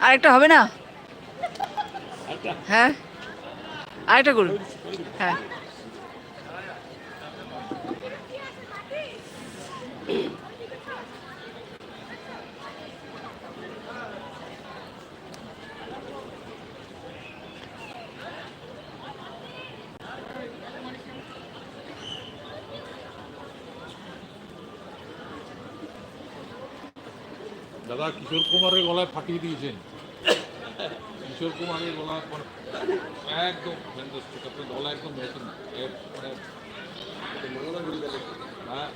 আরেকটা হবে না? হ্যাঁ? আরেকটা করুন। হ্যাঁ। দাদা কিশোর কুমারের গলায় ফাটিয়ে দিয়েছেন। কিশোর কুমারের মানে একদম fantastic, আপনার গলা একদম মানে হ্যাঁ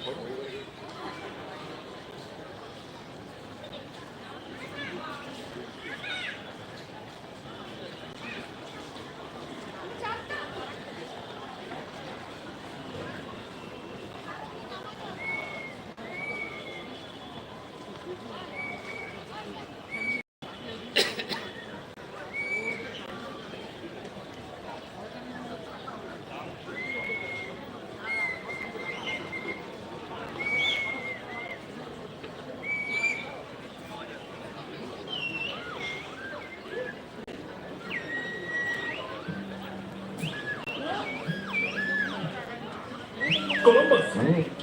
আমায়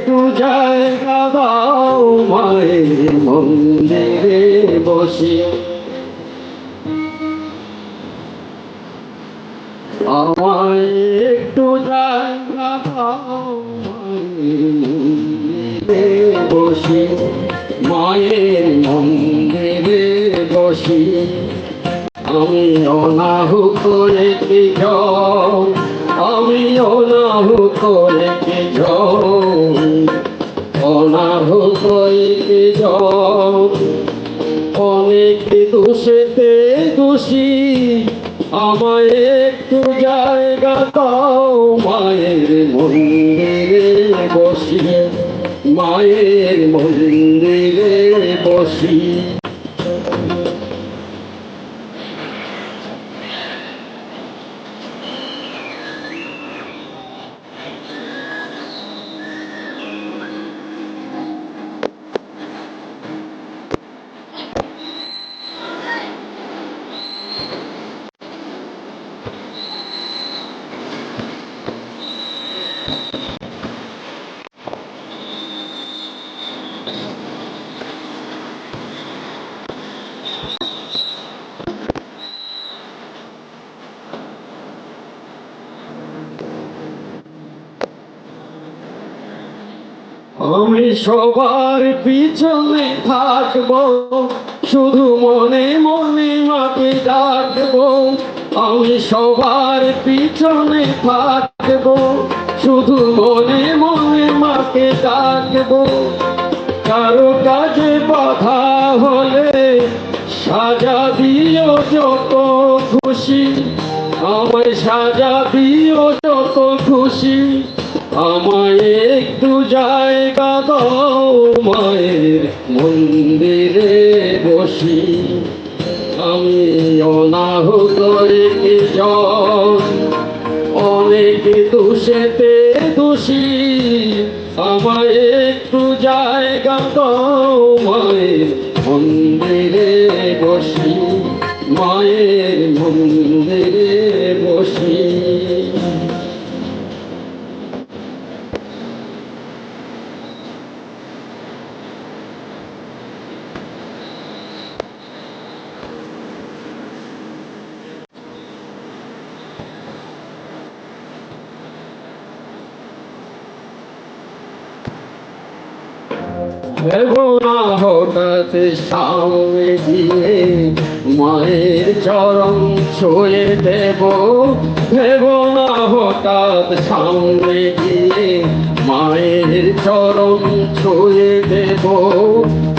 একটু জায়গা দাও মায়ের মন্দিরে বসি। আমায় একটু জায়গা দাও মন্দিরে বসি। মায়ের মন্দিরে বসি। আমি অনাহু করে আমি অনাহু করে কি অনাহু হইতে অনেক দোষেতে দোষী। আমায় একটু জায়গা দাও। মায়ের মন্দিরে বসি। মায়ের মন্দিরে বসি। আমি সবার পিছনে থাকব শুধু মনে মনে মাকে ডাকবো। আমি সবার পিছনে থাকব। শুধু মনে মনে মাকে ডাকবো। কারও কাজে বাধা হলে সাজা দিও যত খুশি। আমায় সাজা দিও যত খুশি। আমায় একটু জায়গা দাও মায়ের মন্দিরে বসি। আমি অনাহুত রেখে অনেক দোষেতে মায়ের মন্দিরে বসি। না হঠাৎ সামনে মায়ের চরণ ছুঁয়ে দেব না হঠাৎ সামনে দিয়ে মায়ের চরণ ছুঁয়ে দেব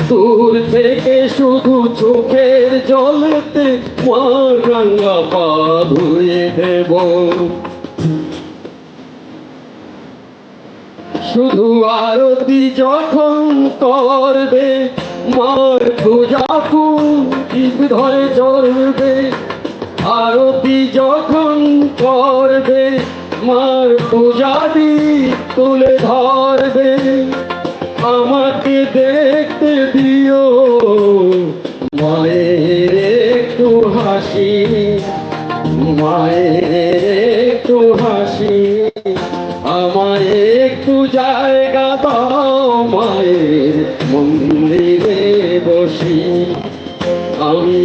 দূর থেকে শুধু চোখের জলেতে মার রাঙ্গা পা ধুয়ে দেব। শুধু আরতি যখন করবে, মার পূজা ধরে চলবে। আরতি যখন করবে, মার পূজা তুলে ধরবে। আমাকে দেখতে দিও, মায়ের একটু হাসি, মায়ের একটু হাসি। একটু জায়গা দাও মায়ের মন্দিরে বসি। আমি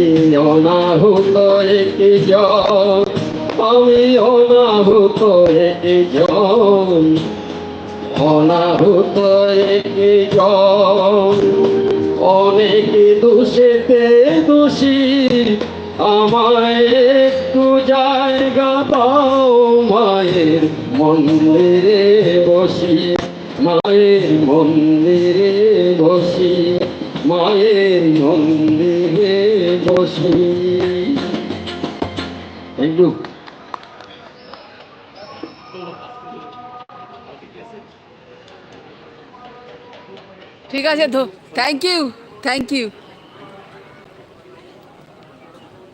অনাহুত একটি জন, আমি অনাহুত একটি জন, অনাহুত একটি জন। অনেক দোষেতে দোষী, আমায় একটু জায়গা দাও মায়ের মন্দিরে বসি, মায়ের মন্দিরে বসি, মায়ের মন্দিরে বসি। ইউ ঠিক আছে তো। Thank you thank you